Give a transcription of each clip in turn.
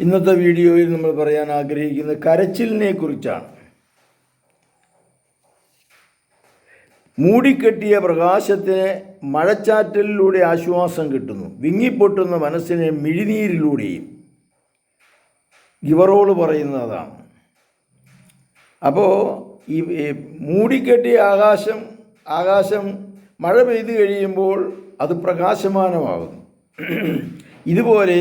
ഇന്നത്തെ വീഡിയോയിൽ നമ്മൾ പറയാൻ ആഗ്രഹിക്കുന്നത് കരച്ചിലിനെ കുറിച്ചാണ്. മൂടിക്കെട്ടിയ പ്രകാശത്തിന് മഴച്ചാറ്റലിലൂടെ ആശ്വാസം കിട്ടുന്നു. വിങ്ങിപ്പൊട്ടുന്ന മനസ്സിനെ മിഴിനീരിലൂടെയും. പറയുന്നത് പറയുന്നതാണ് അപ്പോൾ ഈ മൂടിക്കെട്ടിയ ആകാശം ആകാശം മഴ പെയ്തു കഴിയുമ്പോൾ അത് പ്രകാശമാനമാകുന്നു. ഇതുപോലെ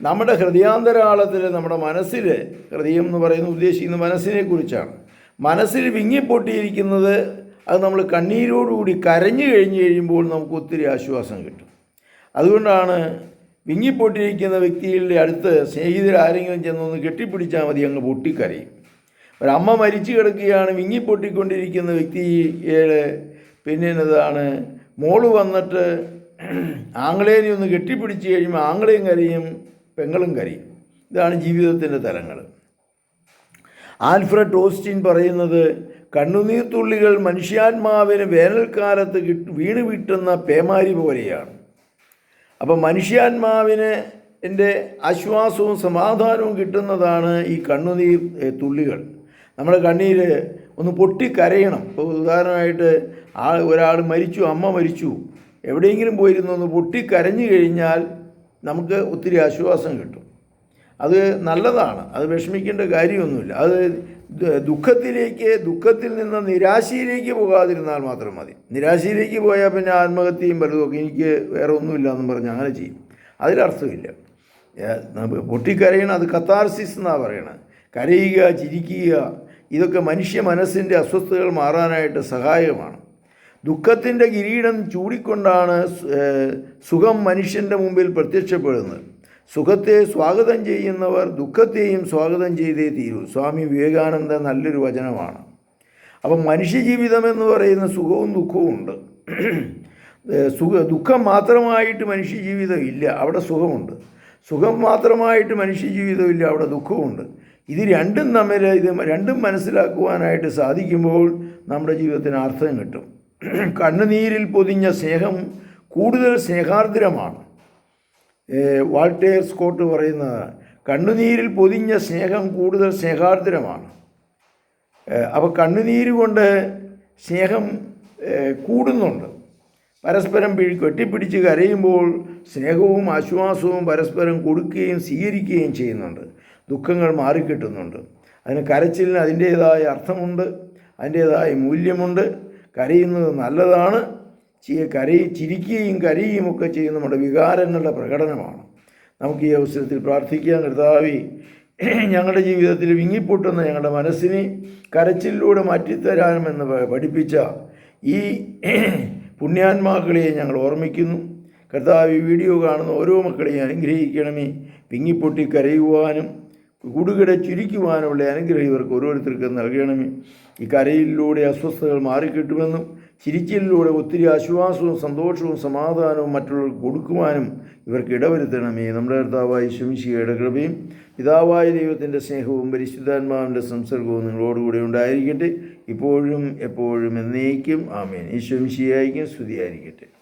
നമ്മുടെ ഹൃദയാന്തരാളത്തിൽ നമ്മുടെ മനസ്സിൽ ഹൃദയം എന്ന് പറയുന്ന ഉദ്ദേശിക്കുന്ന മനസ്സിനെ കുറിച്ചാണ് മനസ്സിൽ വിങ്ങിപ്പൊട്ടിയിരിക്കുന്നത് അത് നമ്മൾ കണ്ണീരോടുകൂടി കരഞ്ഞു കഴിഞ്ഞ് കഴിയുമ്പോൾ നമുക്ക് ഒത്തിരി ആശ്വാസം കിട്ടും. അതുകൊണ്ടാണ് വിങ്ങിപ്പൊട്ടിയിരിക്കുന്ന വ്യക്തികളുടെ അടുത്ത് സ്നേഹിതരാരെങ്കിലും ചെന്നൊന്ന് കെട്ടിപ്പിടിച്ചാൽ മതി അങ്ങ് പൊട്ടിക്കരയും. ഒരമ്മ മരിച്ചു കിടക്കുകയാണ് വിങ്ങിപ്പൊട്ടിക്കൊണ്ടിരിക്കുന്ന വ്യക്തിയെ പിന്നെ എന്നതാണ് മോൾ വന്നിട്ട് ആങ്ങളേനെ ഒന്ന് കെട്ടിപ്പിടിച്ച് കഴിയുമ്പോൾ ആങ്ങളെയും കരയും. പെങ്ങളും കരയും. ഇതാണ് ജീവിതത്തിന്റെ തലങ്ങൾ. ആൽഫ്രഡ് ടോസ്റ്റിൻ പറയുന്നത് കണ്ണുനീർത്തുള്ളികൾ മനുഷ്യാത്മാവിന് വേനൽക്കാലത്ത് കിട്ട് വീണ് വിട്ടുന്ന പേമാരി പോലെയാണ്. അപ്പം മനുഷ്യാത്മാവിന് എന്റെ ആശ്വാസവും സമാധാനവും കിട്ടുന്നതാണ് ഈ കണ്ണുനീർ തുള്ളികൾ. നമ്മുടെ കണ്ണീര് ഒന്ന് പൊട്ടിക്കരയണം. ഇപ്പോൾ ഉദാഹരണമായിട്ട് ആൾ ഒരാൾ മരിച്ചു അമ്മ മരിച്ചു. എവിടെയെങ്കിലും പോയിരുന്നു ഒന്ന് പൊട്ടിക്കരഞ്ഞു കഴിഞ്ഞാൽ നമുക്ക് ഒത്തിരി ആശ്വാസം കിട്ടും. അത് നല്ലതാണ്. അത് വിഷമിക്കേണ്ട കാര്യമൊന്നുമില്ല. അത് ദുഃഖത്തിലേക്ക് ദുഃഖത്തിൽ നിന്ന് നിരാശയിലേക്ക് പോകാതിരുന്നാൽ മാത്രം മതി. നിരാശയിലേക്ക് പോയാൽ പിന്നെ ആത്മഹത്യയും പലതുമൊക്കെ എനിക്ക് വേറെ ഒന്നുമില്ല എന്നും പറഞ്ഞ് അങ്ങനെ ചെയ്യും. അതിലർത്ഥമില്ല പൊട്ടിക്കരയണം അത് കത്താർസിസ് എന്നാണ് പറയണത് കരയുക ചിരിക്കുക ഇതൊക്കെ മനുഷ്യ മനസ്സിന്റെ അസ്വസ്ഥതകൾ മാറാനായിട്ട് സഹായകമാണ്. ദുഃഖത്തിന്റെ കിരീടം ചൂടിക്കൊണ്ടാണ് സുഖം മനുഷ്യന്റെ മുമ്പിൽ പ്രത്യക്ഷപ്പെടുന്നത്. സുഖത്തെ സ്വാഗതം ചെയ്യുന്നവർ ദുഃഖത്തെയും സ്വാഗതം ചെയ്തേ തീരൂ. സ്വാമി വിവേകാനന്ദ നല്ലൊരു വചനമാണ്. അപ്പം മനുഷ്യജീവിതം എന്ന് പറയുന്ന സുഖവും ദുഃഖവും ഉണ്ട്. സുഖ ദുഃഖം മാത്രമായിട്ട് മനുഷ്യജീവിതം ഇല്ല അവിടെ സുഖമുണ്ട്. സുഖം മാത്രമായിട്ട് മനുഷ്യജീവിതം ഇല്ല അവിടെ ദുഃഖമുണ്ട് ഇത് രണ്ടും തമ്മിൽ ഇത് രണ്ടും മനസ്സിലാക്കുവാനായിട്ട് സാധിക്കുമ്പോൾ നമ്മുടെ ജീവിതത്തിന് അർത്ഥം കിട്ടും. കണ്ണുനീരിൽ പൊതിഞ്ഞ സ്നേഹം കൂടുതൽ സ്നേഹാർദ്രമാണ്. വാൾട്ടേർ സ്കോട്ട് പറയുന്നത് കണ്ണുനീരിൽ പൊതിഞ്ഞ സ്നേഹം കൂടുതൽ സ്നേഹാർദ്രമാണ്. അപ്പോൾ കണ്ണുനീര് കൊണ്ട് സ്നേഹം കൂടുന്നുണ്ട്. പരസ്പരം കെട്ടിപ്പിടിച്ച് കരയുമ്പോൾ സ്നേഹവും ആശ്വാസവും പരസ്പരം കൊടുക്കുകയും സ്വീകരിക്കുകയും ചെയ്യുന്നുണ്ട്. ദുഃഖങ്ങൾ മാറിക്കിട്ടുന്നുണ്ട്. അതിന് കരച്ചിലിന് അതിന്റേതായ അർത്ഥമുണ്ട് അതിന്റേതായ മൂല്യമുണ്ട്. കരയുന്നത് നല്ലതാണ്. ചെയ്യ കരയി ചിരിക്കുകയും കരയുകയും ഒക്കെ ചെയ്യുന്ന നമ്മുടെ വികാരങ്ങളുടെ പ്രകടനമാണ്. നമുക്ക് ഈ അവസരത്തിൽ പ്രാർത്ഥിക്കാൻ കർത്താവി. ഞങ്ങളുടെ ജീവിതത്തിൽ വിങ്ങിപ്പൊട്ടുന്ന ഞങ്ങളുടെ മനസ്സിനെ കരച്ചിലൂടെ മാറ്റിത്തരാമെന്ന് പ- പഠിപ്പിച്ച ഈ പുണ്യാത്മാക്കളെ ഞങ്ങൾ ഓർമ്മിക്കുന്നു. കർത്താവ് വീഡിയോ കാണുന്ന ഓരോ മക്കളെയും അനുഗ്രഹിക്കണമേ. വിങ്ങിപ്പൊട്ടി കരയുവാനും കൂടുകിട ചുരുക്കുവാനുള്ള അനുഗ്രഹം ഇവർക്ക് ഓരോരുത്തർക്കും നൽകണമേ. ഈ കരയിലൂടെ അസ്വസ്ഥതകൾ മാറിക്കിട്ടുമെന്നും ചിരിച്ചിലൂടെ ഒത്തിരി ആശ്വാസവും സന്തോഷവും സമാധാനവും മറ്റുള്ളവർക്ക് കൊടുക്കുവാനും ഇവർക്ക് ഇടവരുത്തണമേ. നമ്മുടെ കർത്താവായ ശംശിയുടെ കൃപയും പിതാവായ ദൈവത്തിന്റെ സ്നേഹവും പരിശുദ്ധാത്മാവിന്റെ സംസർഗവും നിങ്ങളോടുകൂടി ഉണ്ടായിരിക്കട്ടെ. ഇപ്പോഴും എപ്പോഴും എന്നേക്കും ആമേൻ. ഈ ശംശിയായിരിക്കും സ്തുതിയായിരിക്കട്ടെ.